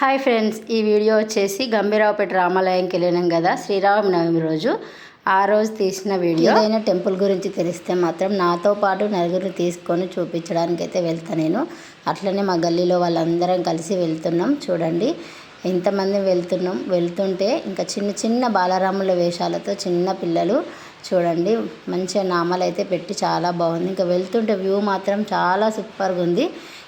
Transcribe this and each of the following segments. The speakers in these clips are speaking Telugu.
హాయ్ ఫ్రెండ్స్ ఈ వీడియో వచ్చేసి గంభీరావుపేట రామాలయంకి వెళ్ళినాం కదా శ్రీరామనవమి రోజు. ఆ రోజు తీసిన వీడియో. ఏదైనా టెంపుల్ గురించి తెలిస్తే మాత్రం నాతో పాటు నలుగురిని తీసుకొని చూపించడానికి అయితే వెళ్తా నేను. అట్లనే మా గల్లీలో వాళ్ళందరం కలిసి వెళ్తున్నాం చూడండి. ఎంతమంది వెళ్తున్నాం వెళ్తుంటే ఇంకా చిన్న చిన్న బాలరాముల వేషాలతో చిన్న పిల్లలు చూడండి మంచిగా నామాలు అయితే పెట్టి చాలా బాగుంది. ఇంకా వెళ్తుంటే వ్యూ మాత్రం చాలా సూపర్గా ఉంది.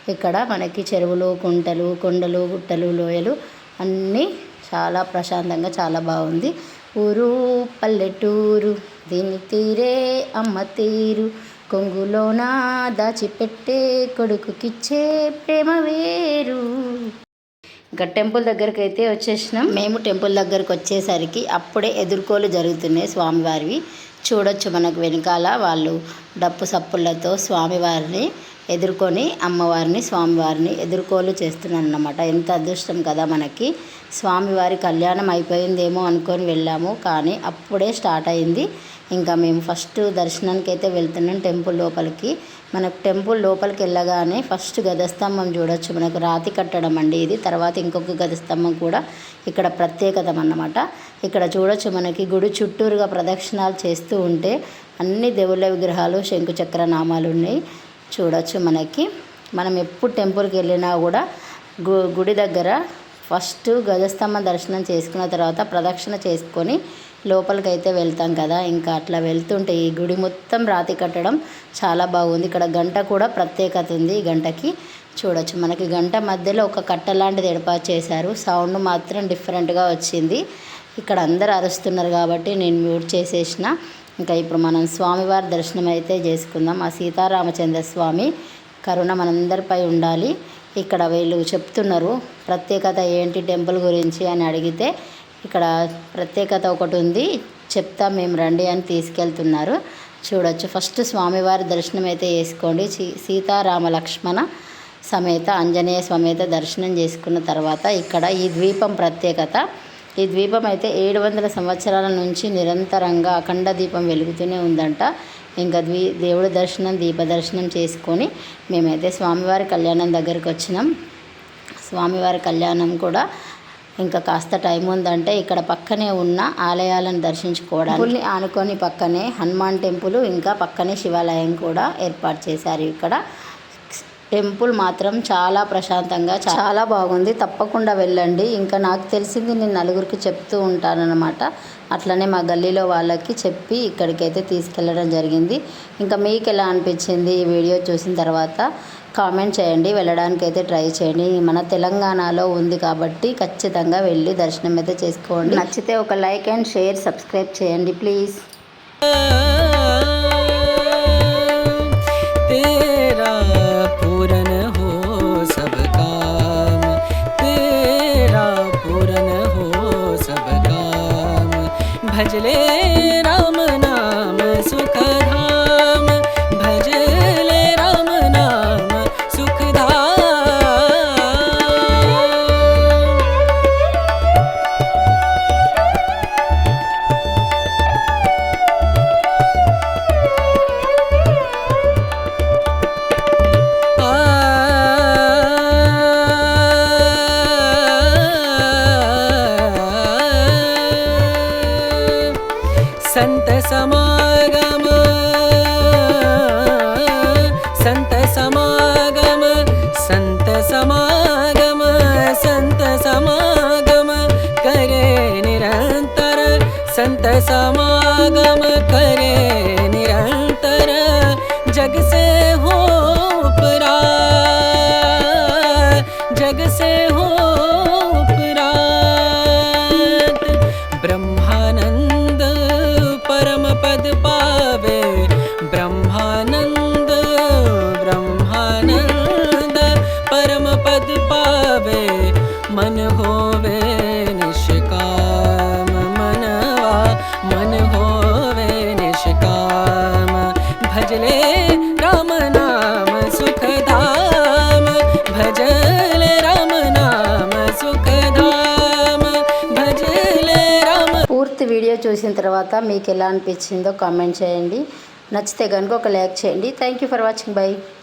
ఇక్కడ మనకి చెరువులు కుంటలు కొండలు గుట్టలు లోయలు అన్నీ చాలా ప్రశాంతంగా చాలా బాగుంది. ఊరు పల్లెటూరు దీని తీరే అమ్మ తీరు కొంగులోన దాచిపెట్టే కొడుకుకిచ్చే ప్రేమ వేరు. ఇంకా టెంపుల్ దగ్గరికి అయితే వచ్చేసినాం. మేము టెంపుల్ దగ్గరకు వచ్చేసరికి అప్పుడే ఎదుర్కోలు జరుగుతున్నాయి స్వామివారివి. చూడొచ్చు మనకు వెనకాల వాళ్ళు డప్పు సప్పులతో స్వామివారిని ఎదుర్కొని అమ్మవారిని స్వామివారిని ఎదుర్కోలు చేస్తున్నాను అన్నమాట ఎంత అదృష్టం కదా మనకి. స్వామివారి కళ్యాణం అయిపోయిందేమో అనుకొని వెళ్ళాము. కానీ అప్పుడే స్టార్ట్ అయింది. ఇంకా మేము ఫస్ట్ దర్శనానికి అయితే వెళ్తున్నాం టెంపుల్ లోపలికి. మనకు టెంపుల్ లోపలికి వెళ్ళగానే ఫస్ట్ గదస్తంభం చూడొచ్చు. మనకు రాతి కట్టడం అండి ఇది. తర్వాత ఇంకొక గదస్తంభం కూడా ఇక్కడ ప్రత్యేకత అన్నమాట. ఇక్కడ చూడొచ్చు మనకి గుడి చుట్టూరుగా ప్రదక్షిణాలు చేస్తూ ఉంటే అన్ని దేవుళ్ళ విగ్రహాలు శంకుచక్ర నామాలు ఉన్నాయి. చూడొచ్చు మనకి. మనం ఎప్పుడు టెంపుల్కి వెళ్ళినా కూడా గు గుడి దగ్గర ఫస్ట్ గజస్తంభ దర్శనం చేసుకున్న తర్వాత ప్రదక్షిణ చేసుకొని లోపలికి అయితే వెళ్తాం కదా. ఇంకా అట్లా వెళ్తుంటే ఈ గుడి మొత్తం రాతి కట్టడం చాలా బాగుంది. ఇక్కడ గంట కూడా ప్రత్యేకత ఉంది ఈ గంటకి. చూడొచ్చు మనకి గంట మధ్యలో ఒక కట్ట లాంటిది ఏర్పాటు చేశారు. సౌండ్ మాత్రం డిఫరెంట్గా వచ్చింది. ఇక్కడ అందరు అరుస్తున్నారు కాబట్టి నేను మ్యూట్ చేసేసిన. ఇంకా ఇప్పుడు మనం స్వామివారి దర్శనం అయితే చేసుకుందాం. ఆ సీతారామచంద్ర స్వామి కరుణ మనందరిపై ఉండాలి. ఇక్కడ వీళ్ళు చెప్తున్నారు ప్రత్యేకత ఏంటి టెంపుల్ గురించి అని అడిగితే ఇక్కడ ప్రత్యేకత ఒకటి ఉంది చెప్తా మేము రండి అని తీసుకెళ్తున్నారు. చూడొచ్చు. ఫస్ట్ స్వామివారి దర్శనం అయితే చేసుకోండి. సీతారామ లక్ష్మణ సమేత ఆంజనేయ సమేత దర్శనం చేసుకున్న తర్వాత ఇక్కడ ఈ ద్వీపం ప్రత్యేకత. ఈ ద్వీపం అయితే ఏడు వందల సంవత్సరాల నుంచి నిరంతరంగా అఖండ దీపం వెలుగుతూనే ఉందంట. ఇంకా ద్వీ దేవుడి దర్శనం దీప దర్శనం చేసుకొని మేమైతే స్వామివారి కళ్యాణం దగ్గరికి వచ్చినాం. స్వామివారి కళ్యాణం కూడా ఇంకా కాస్త టైం ఉందంటే ఇక్కడ పక్కనే ఉన్న ఆలయాలను దర్శించుకోవడానికి ఆనుకొని పక్కనే హనుమాన్ టెంపుల్ ఇంకా పక్కనే శివాలయం కూడా ఏర్పాటు చేశారు ఇక్కడ. టెంపుల్ మాత్రం చాలా ప్రశాంతంగా చాలా బాగుంది. తప్పకుండా వెళ్ళండి. ఇంకా నాకు తెలిసింది నేను నలుగురికి చెప్తూ ఉంటానన్నమాట. అట్లనే మా గల్లీలో వాళ్ళకి చెప్పి ఇక్కడికైతే తీసుకెళ్ళడం జరిగింది. ఇంకా మీకు ఎలా అనిపించింది ఈ వీడియో చూసిన తర్వాత కామెంట్ చేయండి. వెళ్ళడానికి అయితే ట్రై చేయండి. మన తెలంగాణలో ఉంది కాబట్టి ఖచ్చితంగా వెళ్ళి దర్శనం అయితే చేసుకోండి. నచ్చితే ఒక లైక్ అండ్ షేర్ సబ్స్క్రైబ్ చేయండి ప్లీజ్. de ler. सन्त समागम करे निरन्तर जग से हो उपरा जग से हो पद पावे। ब्रह्मानंद ब्रह्मानंद परम पद पावे। मन होवे निष्काम मनवा। मन होवे निष्काम। भजले పూర్తి వీడియో చూసిన తర్వాత మీకు ఎలా అనిపించిందో కామెంట్ చేయండి. నచ్చితే కనుక ఒక లైక్ చేయండి. Thank you for watching bye